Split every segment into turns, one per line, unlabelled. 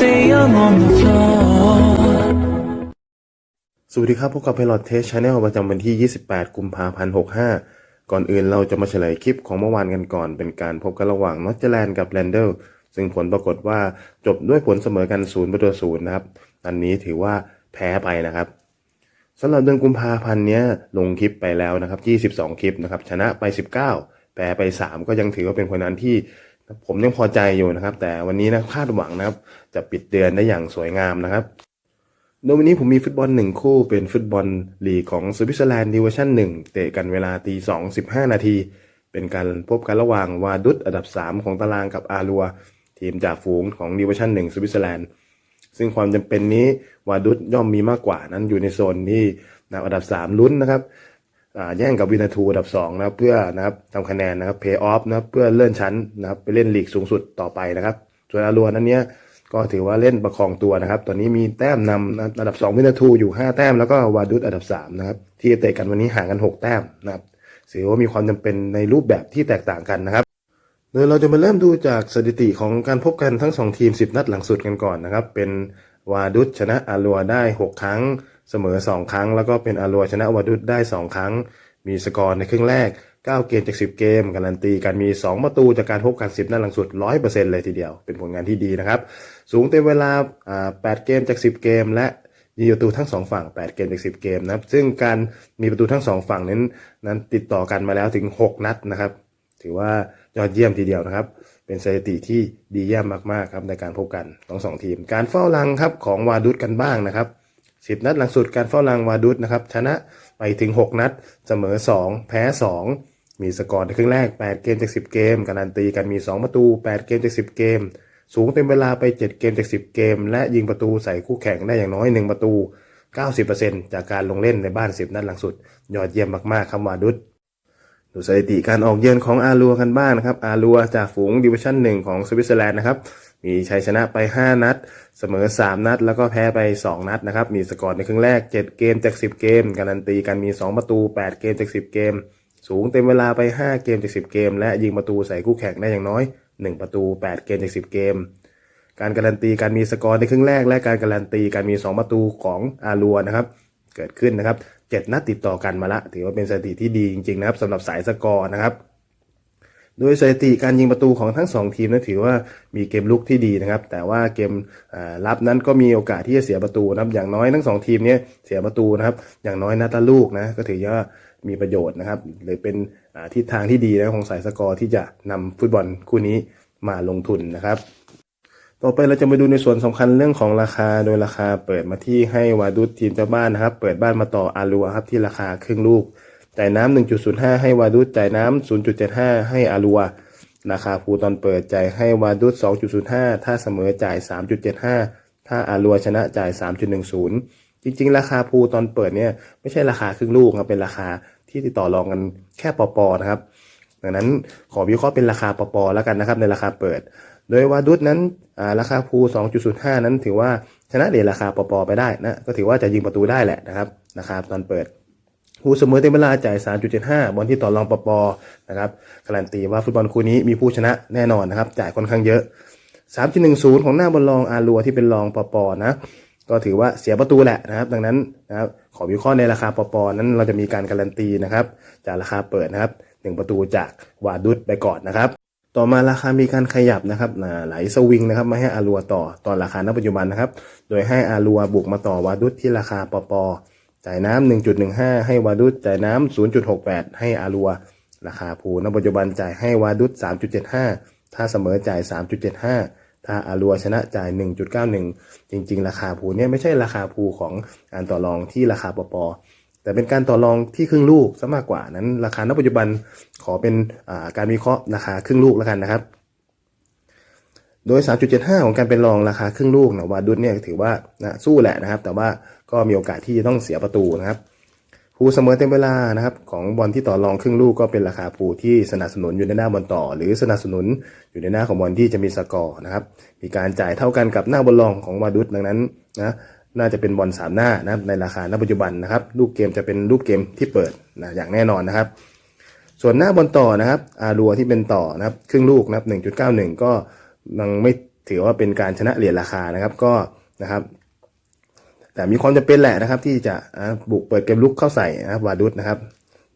say I'm on the floor.
สวัสดีครับพบกับ Pilot Test Channel ประจำวันที่ 28 กุมภาพันธ์ 65 ก่อนอื่นเราจะมาเฉลยคลิปของเมื่อวานกันก่อน เป็นการพบกันระหว่างนอตเจแลนด์กับแลนเดลซึ่งผลปรากฏว่าจบด้วยผลเสมอกัน0ประตูศูนย์นะครับ อันนี้ถือว่าแพ้ไปนะครับสำหรับเดือนกุมภาพันธ์เนี้ยลงคลิปไปแล้วนะครับ 22 คลิปนะครับ ชนะไป 19 แพ้ไป 3 ก็ยังถือว่าเป็นผลงานที่ ผมยังพอใจอยู่นะครับ แต่วันนี้นะคาดหวังนะครับ จะปิดเดือนได้อย่างสวยงามนะครับโดยวันนี้ผมมีฟุตบอลหนึ่งคู่เป็นฟุตบอลลีกของสวิตเซอร์แลนด์ดิวิชั่นหนึ่งเตะกันเวลาตีสองสิบห้านาที เป็นการพบกันระหว่างวาดุตอันดับ 3 ของตารางกับอารัว ทีมจากฝูงของดิวิชั่นหนึ่งสวิตเซอร์แลนด์ซึ่งความจำเป็นนี้วาดุตย่อมมีมากกว่านั้นอยู่ในโซนที่อันดับ 3 ลุ้นนะครับ แย่งกับวินาทูอันดับ2นะครับเพื่อนะครับทำคะแนนนะครับเพย์ออฟนะครับเพื่อเลื่อนชั้นนะครับไปเล่นลีกสูงสุดต่อไปนะครับ ส่วนอารัวนั้นเนี้ยก็ถือว่าเล่นประคองตัวนะครับ ตอนนี้มีแต้มนำอันดับ 2 วินาทูอยู่ 5 แต้มแล้วก็วาดุตอันดับ3นะครับที่เตะกันวันนี้ห่างกัน 6 แต้มนะครับถือว่ามีความจำเป็นในรูปแบบที่แตกต่างกันนะครับโดยเราจะมาเริ่มดูจากสถิติของการพบกันทั้ง 2 ทีม 10 นัดหลังสุดกันก่อนนะครับเป็นวาดุตชนะอารัวได้ 6 ครั้ง เสมอ 2 ครั้ง แล้วก็เป็นอารัวชนะวาดุตได้ 2 ครั้ง มีสกอร์ในครึ่งแรก 9 เกมจาก 10 เกม การันตีการมี 2 ประตูจากการพบกัน10 นัดหลังสุด 100%เลยทีเดียว เป็นผลงานที่ดีนะครับ สูงเต็มเวลา 8 เกมจาก 10 เกม และยิงประตูทั้ง 2 ฝั่ง 8 เกมจาก 10 เกมนะครับ ซึ่งการมีประตูทั้ง 2 ฝั่งนั้นนั้นติดต่อกันมาแล้วถึง 6 นัดนะครับ ถือว่ายอดเยี่ยมทีเดียวนะครับเป็นสถิติที่ดีเยี่ยมมากๆครับในการพบกันทั้งสองทีม การเฝ้ารังครับของวาดุตกันบ้างนะครับ 10 นัดหลังสุดการเฝ้ารังวาดุตนะครับชนะไปถึง 6 นัด เสมอ 2 แพ้ 2 มีสกอร์ในครึ่งแรก 8 เกมจาก 10 เกม การันตีกันมี 2 ประตู 8 เกมจาก 10 เกม สูงเต็มเวลาไป 7 เกมจาก 10 เกม และยิงประตูใส่คู่แข่งได้อย่างน้อย 1 ประตู 90%จากการลงเล่นในบ้าน 10 นัดหลังสุด ยอดเยี่ยมมากๆครับวาดุตดูสถิติการออกเยือนของอารัวกันบ้างนะครับอารัวจากฝูงดิวิชั่นหนึ่งของสวิตเซอร์แลนด์นะครับ มีชัยชนะไป 5 นัด เสมอ 3 นัด แล้วก็แพ้ไป 2 นัดนะครับ มีสกอร์ในครึ่งแรก 7 เกมจาก 10 เกม การันตีกันมี 2 ประตู 8 เกมจาก 10 เกม สูงเต็มเวลาไป 5 เกมจาก 10 เกม และยิงประตูใส่คู่แข่งได้อย่างน้อย 1 ประตู 8 เกมจาก 10 เกม การการันตีการมีสกอร์ในครึ่งแรก และการการันตีการมี 2 ประตูของอารัวนะครับ เกิดขึ้นนะครับ 7 นัดติดต่อกันมาละ ถือว่าเป็นสถิติที่ดีจริงๆนะครับสำหรับสายสกอร์นะครับ โดยสถิติการยิงประตูของทั้ง 2 ทีมนั้นถือว่ามีเกมลุกที่ดีนะครับ แต่ว่าเกมรับนั้นก็มีโอกาสที่จะเสียประตูนะครับ อย่างน้อยทั้ง 2 ทีมเนี้ยเสียประตูนะครับ อย่างน้อยนัดละลูกนะก็ถือว่ามีประโยชน์นะครับหรือเป็นทิศทางที่ดีนะของสายสกอร์ที่จะนำฟุตบอลคู่นี้มาลงทุนนะครับต่อไปเราจะมาดูในส่วนสำคัญเรื่องของราคา โดยราคาเปิดมาที่ให้วาดุตทีมเจ้าบ้านนะครับ เปิดบ้านมาต่ออารัวครับที่ราคาครึ่งลูก จ่ายน้ำ1.05 ให้วาดุตจ่ายน้ำ0.75 ให้อารัว ราคาภูตอนเปิดจ่ายให้วาดุต2.05 ถ้าเสมอจ่าย 3.75 ถ้าอารัวชนะจ่าย 3.10 จริง ๆ ราคาภูตอนเปิดเนี่ยไม่ใช่ราคาครึ่งลูกครับเป็นราคาที่ติดต่อรองกันแค่ปอปอนะครับ ดังนั้นขอวิเคราะห์เป็นราคาปอปอแล้วกันนะครับ ในราคาเปิด โดยวาดุตนั้นราคาภู 2.05 นั้นถือว่าชนะเดทราคาปอปอไปได้นะก็ถือว่าจะยิงประตูได้แหละนะครับราคาตอนเปิด ภูเสมอเต็มเวลาจ่าย 3.75 บอลที่ต่อรองปปอนะครับการันตีว่าฟุตบอลคู่นี้มีผู้ชนะแน่นอนนะครับจ่ายค่อนข้างเยอะ 3.10 ของหน้าบอลรองอารัวที่เป็นรองปปอนะก็ถือว่าเสียประตูแหละนะครับ ดังนั้นนะครับขอวิเคราะห์ในราคาปปอนั้นเราจะมีการการันตีนะครับจากราคาเปิดนะครับหนึ่งประตูจากวาดุตไปก่อนนะครับต่อมาราคามีการขยับนะครับอ่าไหลสวิงนะครับมาให้อารัวต่อตอนราคาณปัจจุบันนะครับ โดยให้อารัวบุกมาต่อวาดุตที่ราคาปปอ จ่ายน้ำ1.15ให้วาดุตจ่ายน้ำ0.68ให้อารัว ราคาภูณปัจจุบันจ่ายให้วาดุต3.75ถ้าเสมอจ่าย3.75ถ้าอารัวชนะจ่าย 1.91 จริง ๆ ราคาภูเนี่ยไม่ใช่ราคาภูของการต่อรองที่ราคาปป แต่เป็นการต่อรองที่ครึ่งลูกซะมากกว่านั้น ราคาณปัจจุบันขอเป็นาการวิเคราะห์ราคาครึ่งลูกแล้วกันนะครับ โดย 3.75 ของการเป็นรองราคาครึ่งลูกนะวาดุตเนี่ยถือว่านะสู้แหละนะครับ แต่ว่าก็มีโอกาสที่จะต้องเสียประตูนะครับภูเสมอเต็มเวลานะครับของบอลที่ต่อรองครึ่งลูกก็เป็นราคาภูที่สนับสนุนอยู่ในหน้าบอลต่อ หรือสนับสนุนอยู่ในหน้าของบอลที่จะมีสกอร์นะครับ มีการจ่ายเท่ากันกับหน้าบอลรองของวาดุตดังนั้นนะน่าจะเป็นบอลสามหน้านะครับในราคาณปัจจุบันนะครับรูปเกมจะเป็นรูปเกมที่เปิดนะอย่างแน่นอนนะครับ ส่วนหน้าบอลต่อนะครับอารัวที่เป็นต่อนะครับครึ่งลูกนะครับ1.91 ก็ ยังไม่ถือว่าเป็นการชนะเหรียญราคานะครับก็นะครับ แต่มีความจำเป็นแหละนะครับ ที่จะบุกเปิดเกมลุกเข้าใส่นะครับวาดุสนะครับ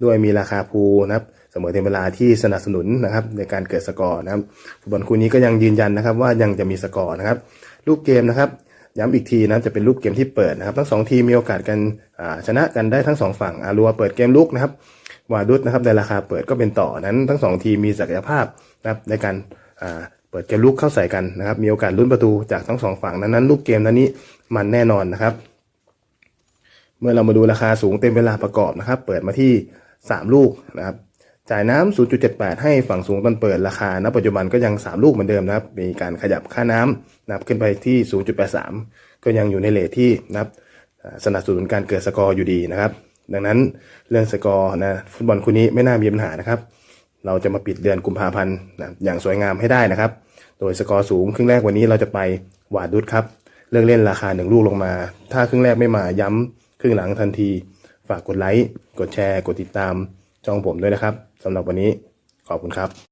ด้วยมีราคาพูนะครับเสมอเต็มเวลาที่สนับสนุนนะครับ ในการเกิดสกอร์นะครับฟุตบอลคู่นี้ก็ยังยืนยันนะครับ ว่ายังจะมีสกอร์นะครับลูกเกมนะครับ ย้ำอีกทีนะจะเป็นลูกเกมที่เปิดนะครับ ทั้งสองทีมมีโอกาสกันชนะกันได้ทั้งสองฝั่งอารัวเปิดเกมลุกนะครับวาดุสนะครับในราคาเปิดก็เป็นต่อนั้นทั้งสองทีมมีศักยภาพนะครับในการ เปิดเกมลุกเข้าใส่กันนะครับ มีโอกาสลุ้นประตูจากทั้งสองฝั่งนั้นนั้นลูกเกมนั้นนี้มันแน่นอนนะครับ เมื่อเรามาดูราคาสูงเต็มเวลาประกอบนะครับ เปิดมาที่ 3 ลูกนะครับ จ่ายน้ำ0.78 ให้ฝั่งสูงตอนเปิดราคาณปัจจุบันก็ยัง 3 ลูกเหมือนเดิมนะครับ มีการขยับค่าน้ำนะครับขึ้นไปที่ 0.83 ก็ยังอยู่ในเลทที่นะครับสนับสนุนการเกิดสกอร์อยู่ดีนะครับ ดังนั้นเรื่องสกอร์นะฟุตบอลคู่นี้ไม่น่ามีปัญหานะครับ เราจะมาปิดเดือนกุมภาพันธ์นะอย่างสวยงามให้ได้นะครับ โดยสกอร์สูงครึ่งแรกวันนี้เราจะไปหวาดดุดครับเลือกเล่นราคาหนึ่งลูกลงมา ถ้าครึ่งแรกไม่มาย้ำครึ่งหลังทันที ฝากกดไลค์ กดแชร์ กดติดตามช่องผมด้วยนะครับสำหรับวันนี้ขอบคุณครับ